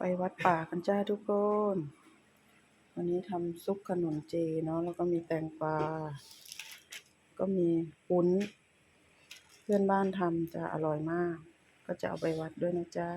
ไปวัดป่ากันจ้าทุกคน วันนี้ทำซุปขนมเจเนาะ แล้วก็มีแตงกวา ก็มีปุ้น เพื่อนบ้านทำจะอร่อยมาก ก็จะเอาไปวัดด้วยนะจ้า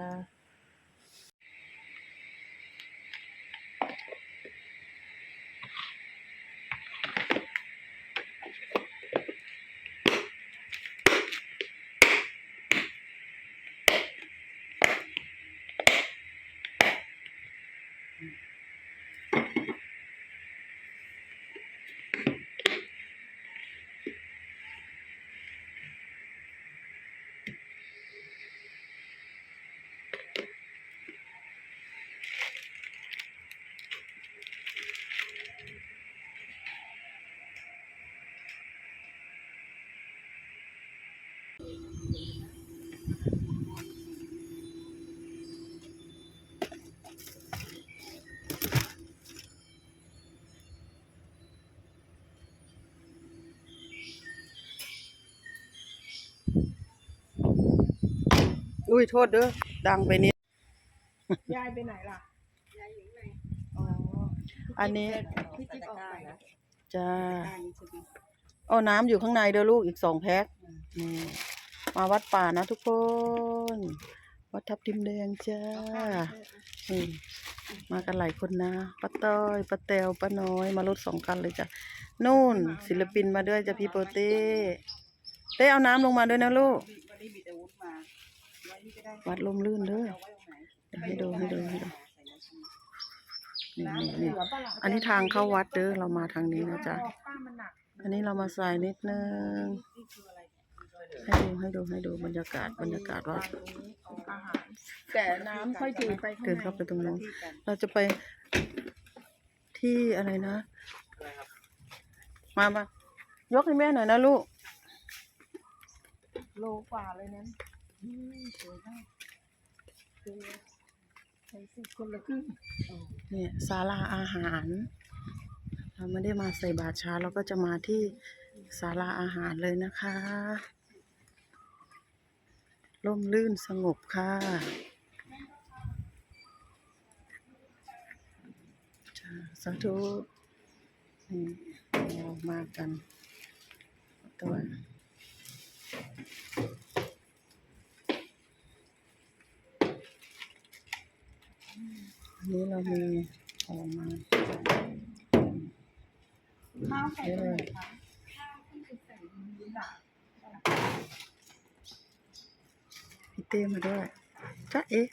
อุ้ยโทษเด้อดังไปนิดยายไปไหนล่ะ ยายอยู่ไหนอ๋ออันนี้ พี่จิ๊บออกไปนะ จ้าได้ใช่ไหม เอาน้ำอยู่ข้างในเด้อลูกอีกสองแพ็คนี่มาวัดป่านะทุกคน วัดทับทิมแดงจ้านี่มากันหลายคนนะป้าต้อยป้าแตวป้าน้อย มารถสองคันเลยจ้ะนู่น ศิลปินมาด้วยจ้ะพี่โปเต้เต้เอาน้ำลงมาด้วยนะลูก วันนี้มีแต่วุ้นมาไว้นี่ก็ได้วัดลมลื่นเด้อเอาไว้ตรงไหนเดี๋ยวให้ดูให้ดูให้ดูนี่น้ำนี่เหลืนี่อปะล่ะอันนี้ทางเข้าวัดเด้อเรามาทางนี้นะจ๊ะป้ามันหนัก อันนี้เรามาใส่นิดนึงนี่คืออะไรเนี่ยให้ดูให้ดูให้ดูบรรยากาศบรรยากาศว่าตรงนี้ของอาหารแต่น้ำค่อยถือไปข้างในเดินเข้าไปตรงนู้นที่กันเราจะไปที่อะไรนะ มามายกให้แม่หน่อยนะลูก โลกว่าเลยนั้นอืมสวยมากสวยใช้สิคนละครึ่งเนี่ยศาลาอาหาร เราไม่ได้มาใส่บาตรเช้าเราก็จะมาที่ศาลาอาหารเลยนะคะร่มรื่นสงบค่ะสาธุนี่เรามากันตัวอันนี้เรามีออกมา ข้าวใส่เยอะตรงเลไหนยคะข้าวที่ใส่วุ้นอะพี่เต้มาด้วยจ้าเอ๊ะ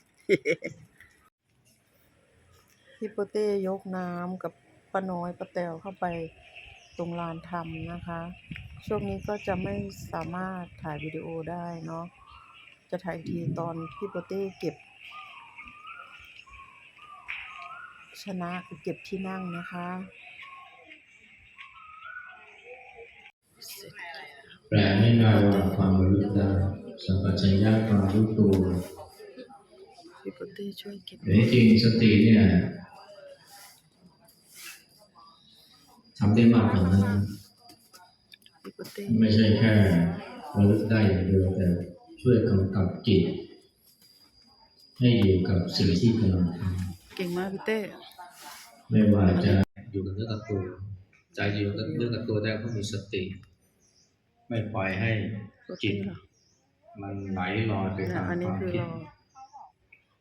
พี่โปเต้ยกน้ำกับป้าน้อยป้าแตวเข้าไปตรงลานธรรมนะคะ ช่วงนี้ก็จะไม่สามารถถ่ายวิดีโอได้เนาะจะถ่ายอีกทีตอนพี่โปเต้เก็บ ชนะคือเก็บที่นั่งนะคะ แปลให้นาวาความระลึกได้สัมปชัญญะความรู้ตัวพี่โปเต้ช่วยเก็บแต่ที่จริงสติเนี่ยทำได้มากกว่านั้นพี่โปเต้ไม่ใช่แค่ระลึกได้อย่างเดียวแต่ช่วยกำกับจิต ให้อยู่กับสิ่งที่กำลังทเก่งมากพี่เต้ำไม่ว่าจะอยู่กับเนื้อกับตัวใจจะอยู่กับเนื้อกับตัวได้เพราะมีสติ ไม่ปล่อยให้โปจิเต้ตเหรอมันไหลลอยไปเนี่ยตามอันคนี้วามคือคิดเรา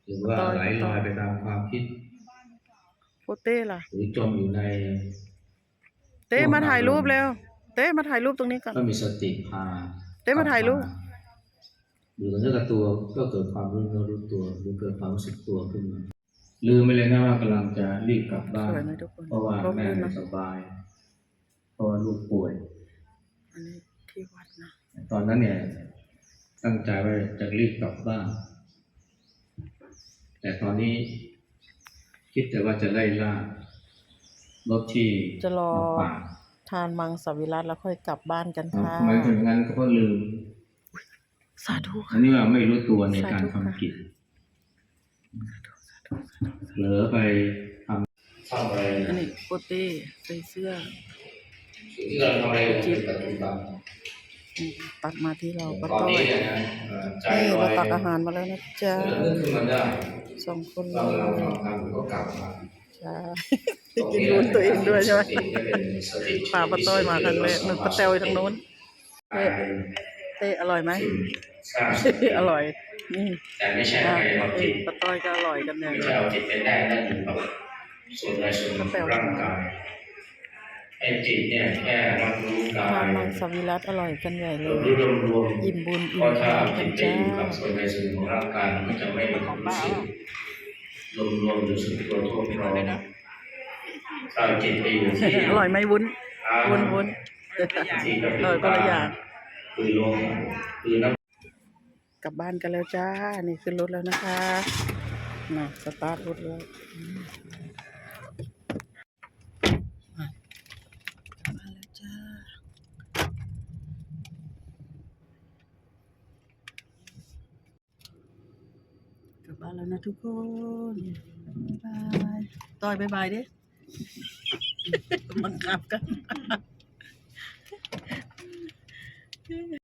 หรือว่าต่อยไหลลอยไปตามความคิดโปเต้ล่ะ หรือจมอยู่ใน เต้มาถ่ายรูปเร็ว เต้มาถ่ายรูปตรงนี้ก่อนก็มีสติพา เต้มาถ่ายรูปอยู่กับเนื้อกับตัวก็เกิดความรู้เนื้อรู้ตัวหรือเกิดความรู้สึกตัวขึ้นมาลืมไปเลยนะว่ากำลังจะรีบกลับบ้านสวยไหมทุกคนเพราะว่าร่มแม่รื่นไม่เนอะสบาย เพราะว่าลูกป่วยอันนี้ ที่วัดนะตอนนั้นเนี่ยตั้งใจว่าจะรีบกลับบ้าน แต่ตอนนี้ คิดแต่ว่าจะไล่ล่ารถที่จะรอลำปางทานมังสวิรัตแล้วค่อยกลับบ้านกันค่ะทำไมถึงงั้นก็เพราะลืมสาธุอัค่ะนนี้ว่าไม่รู้ตัวในการสาธุค่ะทำกิจเหลือไปทำทำอะไรอันนี้โปเต้ใส่เสื้อสิ่งที่เราทำอะไรอยู่ในปัจจุบันนี่ ตัดมาที่เราป้าตอนต้อนี้ยเนี่ยนะเอ่อใจนี่ลอเรายตักอาหารมาแล้วนะจ๊ะเกิดขึ้นมาได้สองคนเลเราเรายฟังธรรมก็กลับมาใช่กินวุ้นตัวเองด้วยใช่ไหมสติจะเป็นสติป่าปะต้อยมาทางเลยนึกปะเตวทางโน้นกายเต้อร่อยไหมสร้างสติอร่อยนี่แต่ไม่ใช่อะให้เอาเอ้จิยตปะต้อยก็อร่อยกันเนี่ยไม่ใช่เอาจิตเป็นแรกแล้วอยู่กับส่วนใดส่วนหนึ่งของร่างกาย ไอ้จิตเนี่ยแค่รับรู้กาทายนมังสวิรัตอร่อยกันใหญ่เลรับยรู้รวมรวมอิ่มบุญเพอิ่มราะถ้าทานเอากัจินตไปจ้าอยู่กับส่วนใดส่วนหนึ่งของร่างกายมันก็จะไม่รู้สึกรวมรวมอยู่สุดตัวทั่วพร้อมถ้าเอาจิตไปอยู่ที่อร่อยไหมวุ้นวุ้นวุ้นที่กระพริบเออคนละอย่างคือลมคือน้ำกลับบ้านกันแล้วจ้า นี่ขึ้นรถแล้วนะคะน่ะสตาร์ทรถแล้ว กลับบ้านแล้วนะทุกคนบายต่อยบายบายดิมันกลับกัน